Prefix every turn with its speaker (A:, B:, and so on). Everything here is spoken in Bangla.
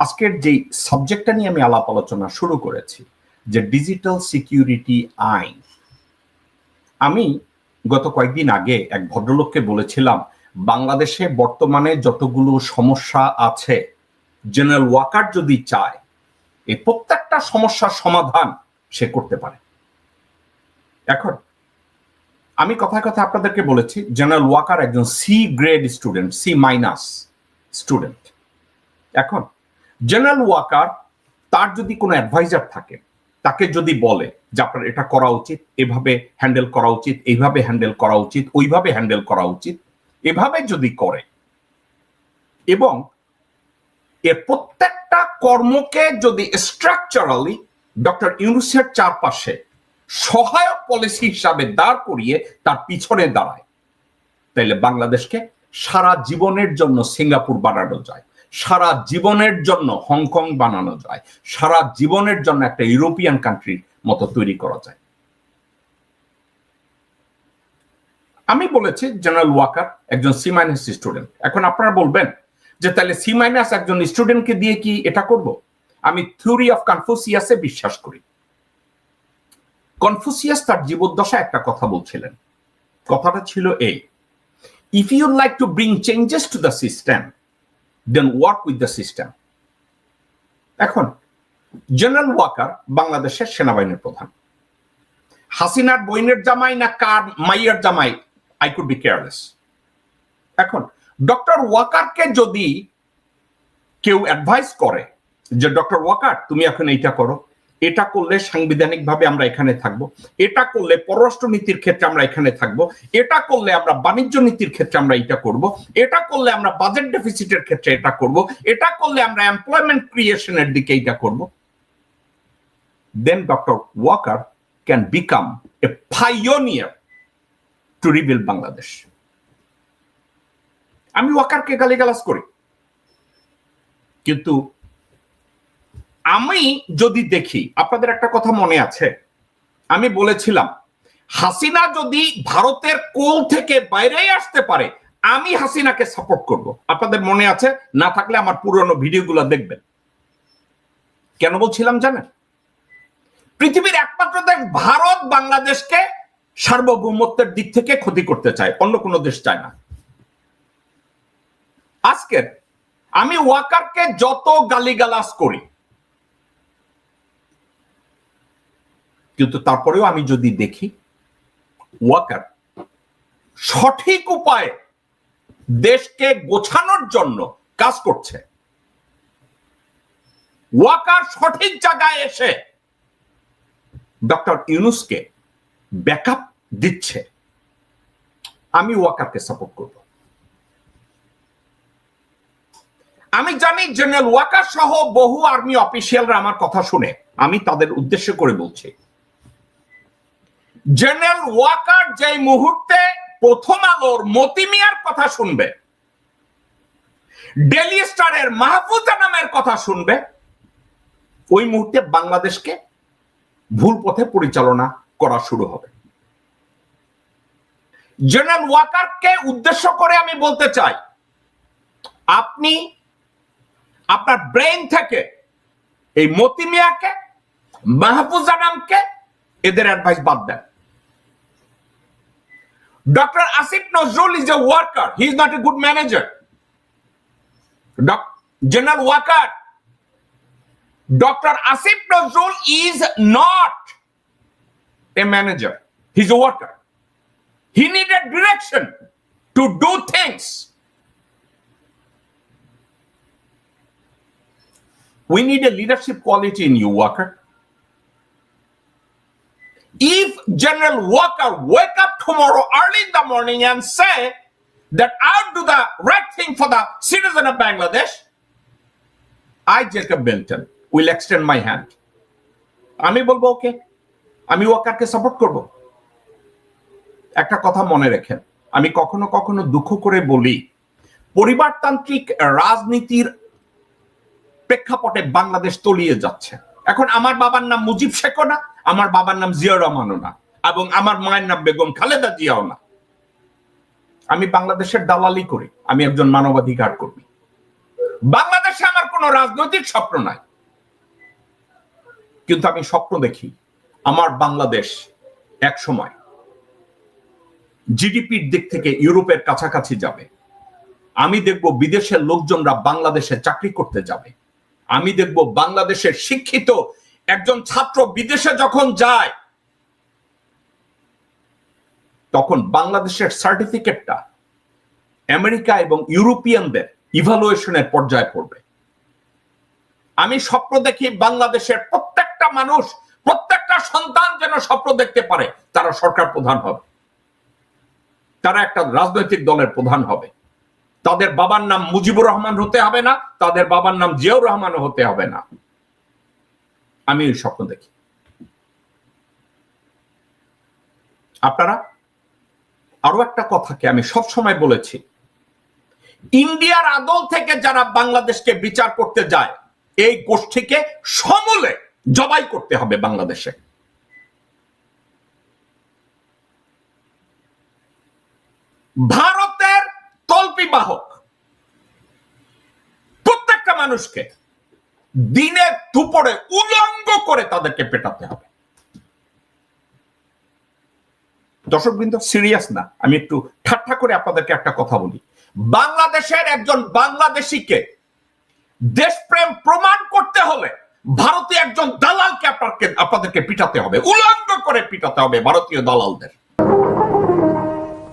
A: আজকের যে সাবজেক্টটা নিয়ে আমি আলাপ আলোচনা শুরু করেছি, যে ডিজিটাল সিকিউরিটি আইন, আমি গত কয়েকদিন আগে এক ভদ্রলোককে বলেছিলাম, বাংলাদেশে বর্তমানে যতগুলো সমস্যা আছে জেনারেল ওয়াকার যদি চায় এই প্রত্যেকটা সমস্যার সমাধান সে করতে পারে। এখন, আমি কথায় কথা আপনাদেরকে বলেছি জেনারেল ওয়াকার একজন C grade student C minus student এখন জেনারেল ওয়াকার তার যদি কোনো অ্যাডভাইজার থাকে, তাকে যদি বলে যে আপনার এটা করা উচিত, এভাবে হ্যান্ডেল করা উচিত, এইভাবে হ্যান্ডেল করা উচিত, ওইভাবে হ্যান্ডেল করা উচিত, এভাবে যদি করে, এবং এর প্রত্যেকটা কর্মকে যদি স্ট্রাকচারালি ডক্টর ইউনুসের চারপাশে সহায়ক পলিসি হিসাবে দাঁড় করিয়ে তার পিছনে দাঁড়ায়, তাইলে বাংলাদেশকে সারা জীবনের জন্য সিঙ্গাপুর বানানো যায়। সারা জীবনের জন্য হংকং বানানো যায়। সারা জীবনের জন্য একটা ইউরোপিয়ান কান্ট্রির মতো তৈরি করা যায়। আমি বলেছি জেনারেল ওয়াকার একজন সি মাইনাস স্টুডেন্ট এখন আপনারা বলবেন যে তাহলে সি মাইনাস একজন স্টুডেন্টকে দিয়ে কি এটা করব? আমি থিওরি অফ কনফুসিয়াসে বিশ্বাস করি। কনফুসিয়াস তার জীবদ্দশা একটা কথা বলছিলেন। কথাটা ছিল এই if you like to bring changes to the system then work with the system এখন জেনারেল ওয়াকার বাংলাদেশের সেনাবাহিনীর প্রধান। হাসিনার বইনের জামাই না কার মাইয়ের জামাই? আই কুড বি কেয়ারলেস এখন ডক্টর ওয়াকারকে যদি কেউ অ্যাডভাইস করে যে ডক্টর ওয়াকার তুমি এখন এইটা করো। এটা করলে সাংবিধানিকভাবে আমরা এখানে থাকব। এটা করলে পররাষ্ট্র নীতির ক্ষেত্রে আমরা এখানে থাকব। এটা করলে আমরা বাণিজ্য নীতির ক্ষেত্রে আমরা এটা করব। এটা করলে আমরা বাজেট ডেফিসিটের ক্ষেত্রে এটা করব। এটা করলে আমরা এমপ্লয়মেন্ট ক্রিয়েশনের দিকে এটা করব। Then doctor Waker can become a pioneer to rebuild Bangladesh আমি ওয়াকারকে গালিগালাজ করি। কিন্তু আমি যদি দেখি, আপনাদের একটা কথা মনে আছে, আমি বলেছিলাম, হাসিনা যদি ভারতের কোল থেকে বাইরে আসতে পারে, আমি হাসিনাকে সাপোর্ট করব। আপনাদের মনে আছে? না থাকলে আমার পুরনো ভিডিওগুলো দেখবেন। কেন বলছিলাম জানেন? পৃথিবীর একমাত্র দেশ ভারত বাংলাদেশকে সার্বভৌমত্বের দিক থেকে ক্ষতি করতে চায়, অন্য কোনো দেশ চায় না। আজকের আমি ওয়াকারকে যত গালিগালাজ করি কিন্তু তারপরেও আমি যদি দেখি, ওয়াকার সঠিক উপায়ে দেশকে গোছানোর জন্য কাজ করছে। ওয়াকার সঠিক জায়গায় এসে ডক্টর ইউনুসকে ব্যাকআপ দিচ্ছে। আমি ওয়াকারকে সাপোর্ট করব। আমি জানি জেনারেল ওয়াকার সহ বহু আর্মি অফিসিয়ালরা আমার কথা শুনে, আমি তাদের উদ্দেশ্য করে বলছি জেনারেল ওয়াকার যে মুহূর্তে প্রথম আলোর মতিমিয়ার কথা শুনবে ডেলি স্টারের মাহফুজা নামের কথা শুনবে, ওই মুহূর্তে বাংলাদেশকে ভুল পথে পরিচালনা করা শুরু হবে। জেনারেল ওয়াকারকে উদ্দেশ্য করে আমি বলতে চাই, আপনি আপনার ব্রেন থেকে এই মতিমিয়াকে, মাহফুজা নামকে এদের অ্যাডভাইস বাদ দেন। Dr. Asif Nazrul is a worker. He is not a good manager. Doc- General Wakar. Dr. Asif Nazrul is not a manager. He's a worker. He needed direction to do things. We need a leadership quality in you, Walker. If General Walker wake up tomorrow early in the morning and say that I'll do the right thing for the citizen of Bangladesh, I, Jacob Benton, will extend my hand. আমি বলব ওকে আমি ওয়াকারকে সাপোর্ট করব একটা কথা মনে রেখেন আমি কখনো কখনো দুঃখ করে বলি পরিবারতান্ত্রিক রাজনীতির প্রেক্ষাপটে বাংলাদেশ তলিয়ে যাচ্ছে এখন আমার বাবার নাম মুজিব শেখও না আমার বাবার নাম জিয়া রহমানও না এবং আমার মায়ের নাম বেগম খালেদা জিয়াও না আমি বাংলাদেশের দালালি করি, আমি একজন মানবাধিকার কর্মী। বাংলাদেশে আমার কোনো রাজনৈতিক স্বপ্ন নাই। কিন্তু আমি স্বপ্ন দেখি, আমার বাংলাদেশ এক সময় জিডিপির দিক থেকে ইউরোপের কাছাকাছি যাবে। আমি দেখব বিদেশের লোকজনরা বাংলাদেশে চাকরি করতে যাবে। আমি দেখব বাংলাদেশের শিক্ষিত একজন ছাত্র বিদেশে যখন যায়, তখন বাংলাদেশের সার্টিফিকেটটা আমেরিকা এবং ইউরোপিয়ানদের ইভালুয়েশনের পর্যায়ে পড়বে। আমি স্বপ্ন দেখি বাংলাদেশের প্রত্যেকটা মানুষ, প্রত্যেকটা সন্তান যেন স্বপ্ন দেখতে পারে, তারা সরকার প্রধান হবে। তারা একটা রাজনৈতিক দলের প্রধান হবে। তাদের বাবার নাম মুজিবুর রহমান হতে হবে না, তাদের বাবার নাম জিয়াউর রহমান হতে হবে না। আমি ওই স্বপ্ন দেখি। আপনারা, আরও একটা কথাকে আমি সব সময় বলেছি। ইন্ডিয়ার আদল থেকে যারা বাংলাদেশকে বিচার করতে যায়, এই গোষ্ঠীকে সমূলে জবাই করতে হবে বাংলাদেশে। ভারতের তল্পি বাহক প্রত্যেকটা মানুষকে দিনের দুপুরে উলঙ্গ করে তাদেরকে পেটাতে হবে। দর্শকবৃন্দ সিরিয়াস না। আমি একটু ঠাট্টা করে আপনাদেরকে একটা কথা বলি। বাংলাদেশের একজন বাংলাদেশিকে দেশপ্রেম প্রমাণ করতে হলে ভারতীয় একজন দালালকে আপনাকে আপনাদেরকে পিটাতে হবে। উলঙ্গ করে পিটাতে হবে ভারতীয় দালালদের।